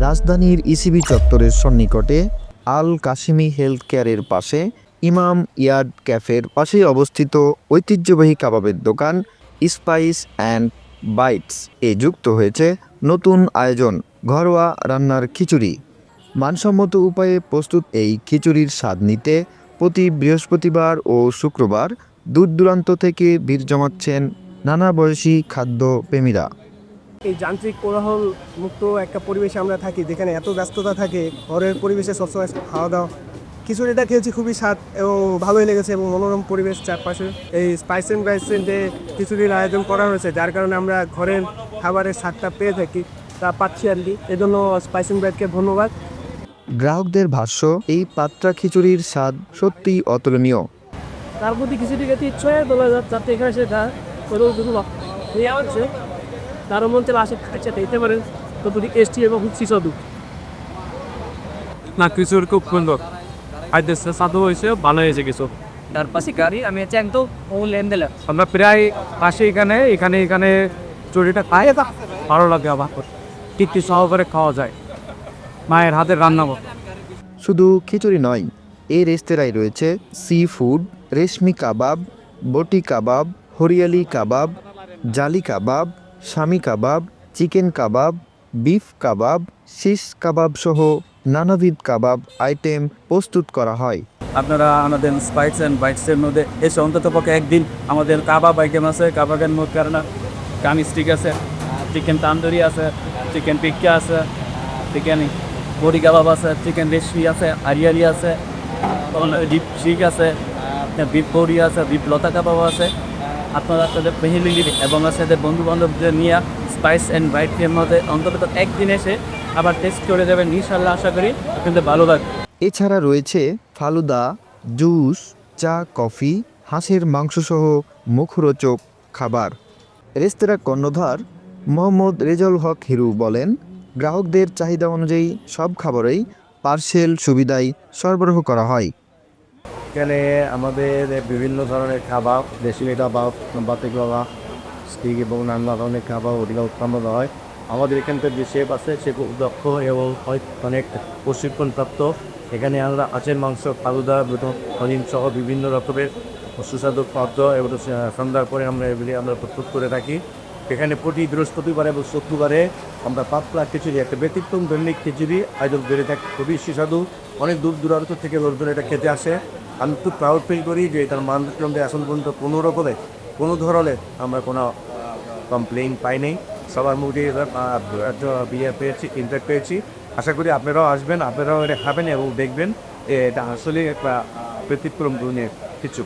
রাজধানীর ইসিবি চত্বরের সন্নিকটে আল কাশিমি হেলথ কেয়ারের পাশে ইমাম ইয়ার্ড ক্যাফের পাশেই অবস্থিত ঐতিহ্যবাহী কাবাবের দোকান স্পাইস অ্যান্ড বাইটস এ যুক্ত হয়েছে নতুন আয়োজন ঘরোয়া রান্নার খিচুড়ি। মানসম্মত উপায়ে প্রস্তুত এই খিচুড়ির স্বাদ নিতে প্রতি বৃহস্পতিবার ও শুক্রবার দূর দূরান্ত থেকে ভিড় জমাচ্ছেন নানা বয়সী খাদ্য প্রেমীরা এই যান্ত্রিক কোলাহল মুক্ত একটা পরিবেশে আমরা থাকি যেখানে এত ব্যস্ততা থাকে ঘরের পরিবেশে সবসময় খাওয়া দাওয়া। খিচুড়িটা খেয়েছি খুবই স্বাদ এবং ভালোই লেগেছে এবং মনোরম পরিবেশ চারপাশে। এই স্পাইস অ্যান্ড রাইসের যে খিচুড়ির আয়োজন করা হয়েছে যার কারণে আমরা ঘরের খাবারের স্বাদটা পেয়ে থাকি তা পাচ্ছি আর কি। এজন্য স্পাইস অ্যান্ড রাইসকে ধন্যবাদ। গ্রাহকদের ভাষ্য এই পাত্রা খিচুড়ির স্বাদ সত্যিই অতুলনীয়। তার প্রতি খিচুড়ি খেতে ইচ্ছা হয় তোলা যাতে এখানে সেটা হচ্ছে তার মধ্যে আসে খাচ্ছে খেতে পারেন তো যদি টেস্টি এবং সুস্বাদু না কিছুর খুব সুন্দর। খাইতে স্বাদও হয়েছে ভালো হয়েছে কিছু। Darpa si kari, ami ceng tu, oh lendela. আমরা প্রায় পাশে এখানে এখানে এখানে চুরিটা খাই ভালো লাগে আবার। তৃপ্তি সহকারে খাওয়া যায়। মায়ের হাতের রান্না মতো শুধু খিচুড়ি নয় এই রেস্তোরাঁয় রয়েছে সি ফুড রেশমি কাবাব বটি কাবাব হরিয়ালি কাবাব জালি কাবাব স্বামী কাবাব, চিকেন কাবাব, বিফ কাবাব শিস কাবাব সহ নানাবিধ কাবাব আইটেম প্রস্তুত করা হয়। আপনারা আমাদের স্পাইস অ্যান্ড বাইটসের মধ্যে। এসে, অন্তত পক্ষে একদিন আমাদের কাবাব আইটেম আছে, কাবাবের মধ্যে কারণ, কামি স্টিক আছে, চিকেন তান্দুরি আছে, চিকেন টিক্কা আছে, চিকেন বড়ি কাবাব আছে, চিকেন রেশমি আছে আরিয়ালি আছে ডিপ শিক আছে বিপ বড়ি আছে বিপ লতা কাবাব আছে। আপনারা আপনাদের ফ্যামিলি এবং আপনাদের বন্ধু বান্ধবদের নিয়ে স্পাইস অ্যান্ড বাইটের মধ্যে অন্তত একদিন এসে আবার টেস্ট করে যাবেন। ইনশাল্লাহ আশা করি আপনাদের ভালো লাগবে। এছাড়া রয়েছে ফালুদা, জুস, চা, কফি, হাঁসের মাংসসহ মুখরোচক খাবার। রেস্তোরাঁ কর্ণধার মোহাম্মদ রেজাউল হক হিরু বলেন, গ্রাহকদের চাহিদা অনুযায়ী সব খাবারেই পার্সেল সুবিধায় সরবরাহ করা হয়। এখানে আমাদের বিভিন্ন ধরনের খাবার, দেশি কাবাব বাতি কাবাব স্টিক এবং নানা ধরনের খাবার ওদিকে উৎপন্ন হয়। আমাদের এখানকার যে শেফ আছে, সে খুব দক্ষ এবং হয় অনেক প্রশিক্ষণপ্রাপ্ত। এখানে আমরা আচের মাংস ফালুদা হরিণ সহ বিভিন্ন রকমের সুস্বাদু খাদ্য এবং সন্ধ্যার পরে আমরা এগুলি আমরা প্রস্তুত করে থাকি। এখানে প্রতি বৃহস্পতিবার এবং শুক্রবারে আমরা পাতলা খিচুড়ি, একটা ব্যতিক্রম দৈনিক খিচুড়ি আয়োজন করে থাকি খুবই সুস্বাদু, অনেক দূর দূরান্ত থেকে লোকজন এটা খেতে আসে। আমি খুব প্রাউড ফিল করি যে তার মানদণ্ডে এখন পর্যন্ত কোনো রকমের কোনো ধরনের আমরা কোনো কমপ্লেন পাই নাই। সবার মুখে বিয়ে পেয়েছি ইন্টার পেয়েছি আশা করি আপনারাও আসবেন, আপনারাও এটা খাবেন এবং দেখবেন এটা আসলে একটা ব্যতিক্রম ধরনের কিছু।